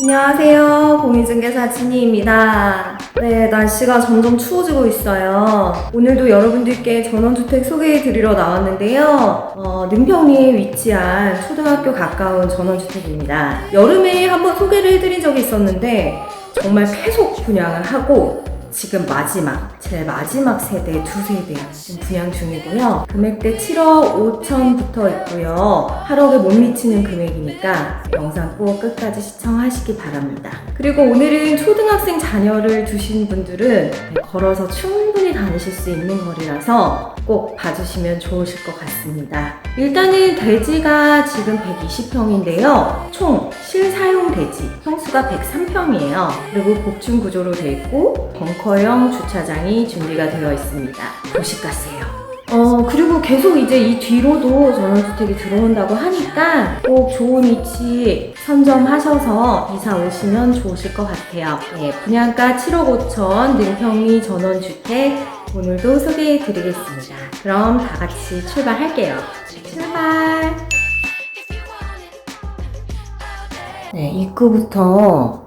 안녕하세요. 공인중개사 진희입니다. 네, 날씨가 점점 추워지고 있어요. 오늘도 여러분들께 전원주택 소개해 드리러 나왔는데요. 어, 능평리에 위치한 초등학교 가까운 전원주택입니다. 여름에 한번 소개를 해드린 적이 있었는데 정말 계속 분양을 하고 지금 마지막, 제일 마지막 세대 두 세대 지금 분양 중이고요. 금액대 7억 5천부터 있고요. 8억에 못 미치는 금액이니까 영상 꼭 끝까지 시청하시기 바랍니다. 그리고 오늘은 초등학생 자녀를 두신 분들은 걸어서 충분히 다니실 수 있는 거리라서 꼭 봐주시면 좋으실 것 같습니다. 일단은 대지가 지금 120평인데요. 총 실사용 대지 평수가 103평이에요. 그리고 복층 구조로 되어 있고 벙커형 주차장이 준비가 되어 있습니다. 도시가스예요. 어, 그리고 계속 이제 이 뒤로도 전원주택이 들어온다고 하니까 꼭 좋은 위치 선점하셔서 이사 오시면 좋으실 것 같아요. 네, 분양가 7억 5천 능평리 전원주택 오늘도 소개해 드리겠습니다. 그럼 다 같이 출발할게요. 출발! 네, 입구부터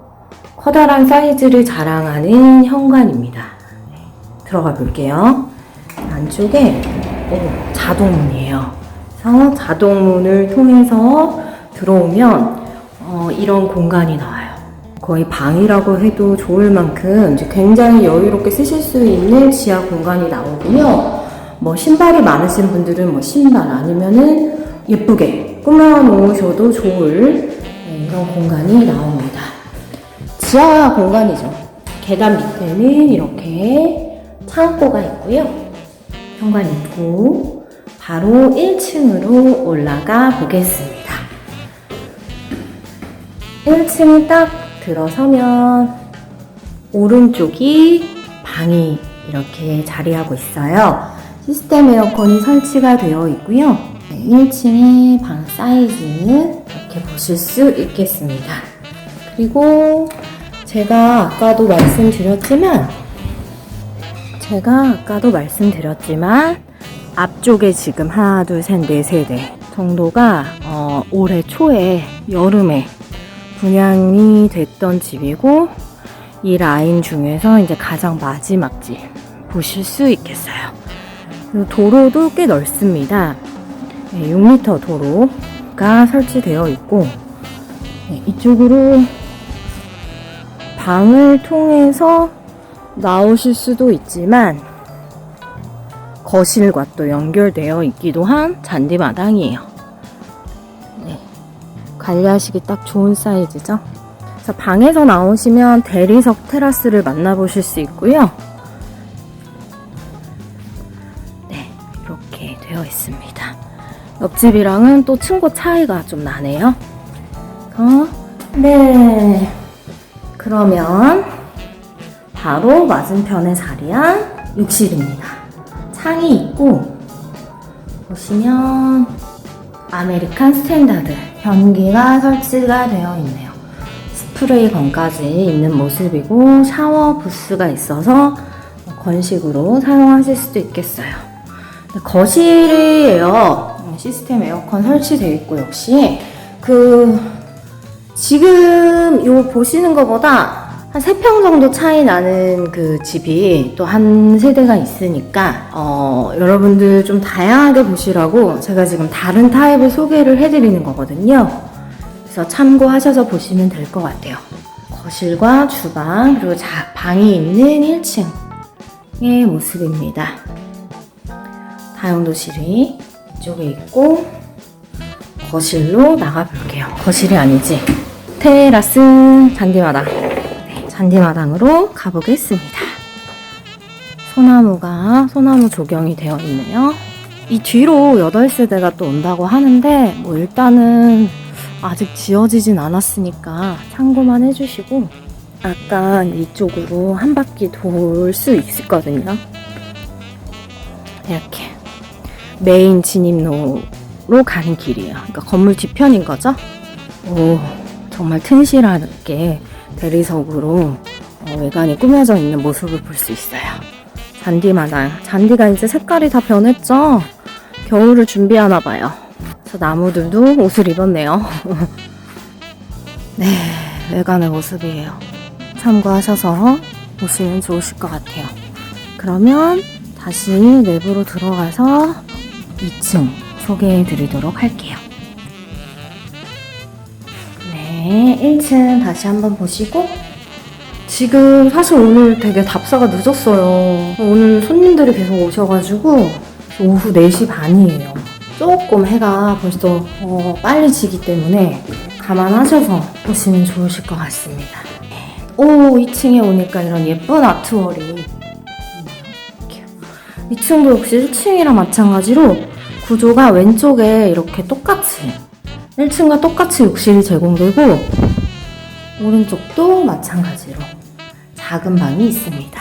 커다란 사이즈를 자랑하는 현관입니다. 네, 들어가 볼게요. 안쪽에 오, 자동문이에요. 그래서 자동문을 통해서 들어오면 어, 이런 공간이 나와요. 거의 방이라고 해도 좋을 만큼 굉장히 여유롭게 쓰실 수 있는 지하 공간이 나오고요. 뭐 신발이 많으신 분들은 뭐 신발 아니면은 예쁘게 꾸며 놓으셔도 좋을 네, 이런 공간이 나옵니다. 지하 공간이죠. 계단 밑에는 이렇게 창고가 있고요. 현관 입구 바로 1층으로 올라가 보겠습니다. 1층 딱 들어서면 오른쪽이 방이 이렇게 자리하고 있어요. 시스템 에어컨이 설치가 되어 있고요. 1층의 방 사이즈 이렇게 보실 수 있겠습니다. 그리고 제가 아까도 말씀드렸지만 제가 아까도 말씀드렸지만 앞쪽에 지금 하나, 둘, 셋, 네 세대 정도가 어, 올해 초에 여름에 분양이 됐던 집이고 이 라인 중에서 이제 가장 마지막 집 보실 수 있겠어요. 도로도 꽤 넓습니다. 네, 6m 도로가 설치되어 있고 네, 이쪽으로 방을 통해서 나오실 수도 있지만 거실과 또 연결되어 있기도 한 잔디마당이에요. 네, 관리하시기 딱 좋은 사이즈죠. 그래서 방에서 나오시면 대리석 테라스를 만나보실 수 있고요. 되어 있습니다. 옆집이랑은 또 층고 차이가 좀 나네요. 어, 네. 그러면 바로 맞은편에 자리한 욕실입니다. 창이 있고 보시면 아메리칸 스탠다드 변기가 설치가 되어 있네요. 스프레이 건까지 있는 모습이고 샤워 부스가 있어서 건식으로 사용하실 수도 있겠어요. 거실이에요. 시스템 에어컨 설치되어 있고 역시 그 지금 요 보시는 것보다 한 3평 정도 차이 나는 그 집이 또 한 세대가 있으니까 어, 여러분들 좀 다양하게 보시라고 제가 지금 다른 타입을 소개를 해드리는 거거든요. 그래서 참고하셔서 보시면 될 것 같아요. 거실과 주방 그리고 자, 방이 있는 1층의 모습입니다. 다용도실이 이쪽에 있고 거실로 나가볼게요. 거실이 아니지. 테라스 잔디마당. 네, 잔디마당으로 가보겠습니다. 소나무가 소나무 조경이 되어 있네요. 이 뒤로 8세대가 또 온다고 하는데 뭐 일단은 아직 지어지진 않았으니까 참고만 해주시고 약간 이쪽으로 한 바퀴 돌 수 있거든요. 이렇게 메인 진입로로 가는 길이에요. 그러니까 건물 뒤편인 거죠. 오, 정말 튼실하게 대리석으로 어, 외관이 꾸며져 있는 모습을 볼 수 있어요. 잔디마당. 잔디가 이제 색깔이 다 변했죠? 겨울을 준비하나 봐요. 그래서 나무들도 옷을 입었네요. 네. 외관의 모습이에요. 참고하셔서 보시면 좋으실 것 같아요. 그러면 다시 내부로 들어가서 2층 소개해 드리도록 할게요. 네, 1층 다시 한번 보시고 지금 사실 오늘 되게 답사가 늦었어요. 오늘 손님들이 계속 오셔가지고 오후 4시 반이에요. 조금 해가 벌써 어, 빨리 지기 때문에 감안하셔서 보시면 좋으실 것 같습니다. 네. 오, 2층에 오니까 이런 예쁜 아트월이. 2층도 역시 1층이랑 마찬가지로 구조가 왼쪽에 이렇게 똑같이 1층과 똑같이 욕실이 제공되고 오른쪽도 마찬가지로 작은 방이 있습니다.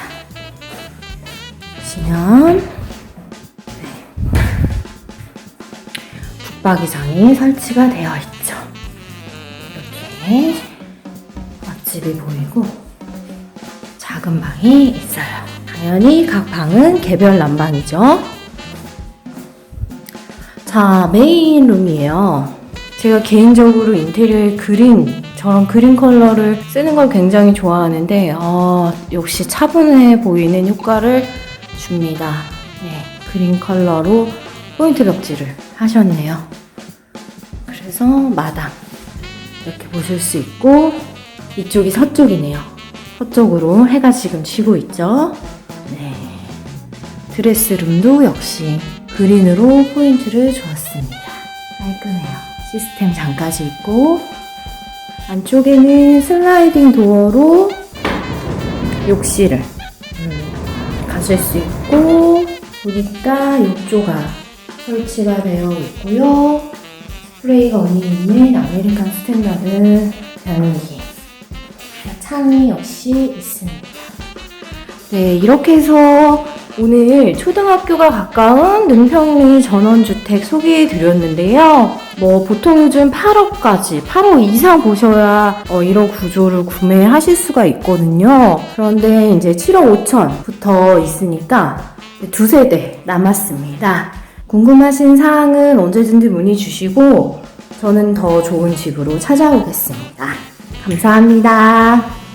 보시면 네. 붙박이장이 설치가 되어 있죠. 이렇게 맛집이 보이고 작은 방이 있어요. 당연히 각 방은 개별 난방이죠. 자, 메인 룸이에요. 제가 개인적으로 인테리어에 그린, 저런 그린 컬러를 쓰는 걸 굉장히 좋아하는데, 어, 역시 차분해 보이는 효과를 줍니다. 네, 그린 컬러로 포인트 벽지를 하셨네요. 그래서 마당. 이렇게 보실 수 있고, 이쪽이 서쪽이네요. 서쪽으로 해가 지금 지고 있죠. 네. 드레스룸도 역시 그린으로 포인트를 주었습니다. 깔끔해요. 시스템 장까지 있고 안쪽에는 슬라이딩 도어로 욕실을 음, 가질 수 있고 보니까 욕조가 설치가 되어 있고요. 스프레이가 언니 있는 아메리칸 스탠다드 변기 창이 역시 있습니다. 네, 이렇게 해서 오늘 초등학교가 가까운 능평리 전원주택 소개해 드렸는데요. 뭐 보통 요즘 8억까지, 8억 이상 보셔야 어, 이런 구조를 구매하실 수가 있거든요. 그런데 이제 7억 5천부터 있으니까 두세 대 남았습니다. 궁금하신 사항은 언제든지 문의 주시고 저는 더 좋은 집으로 찾아오겠습니다. 감사합니다.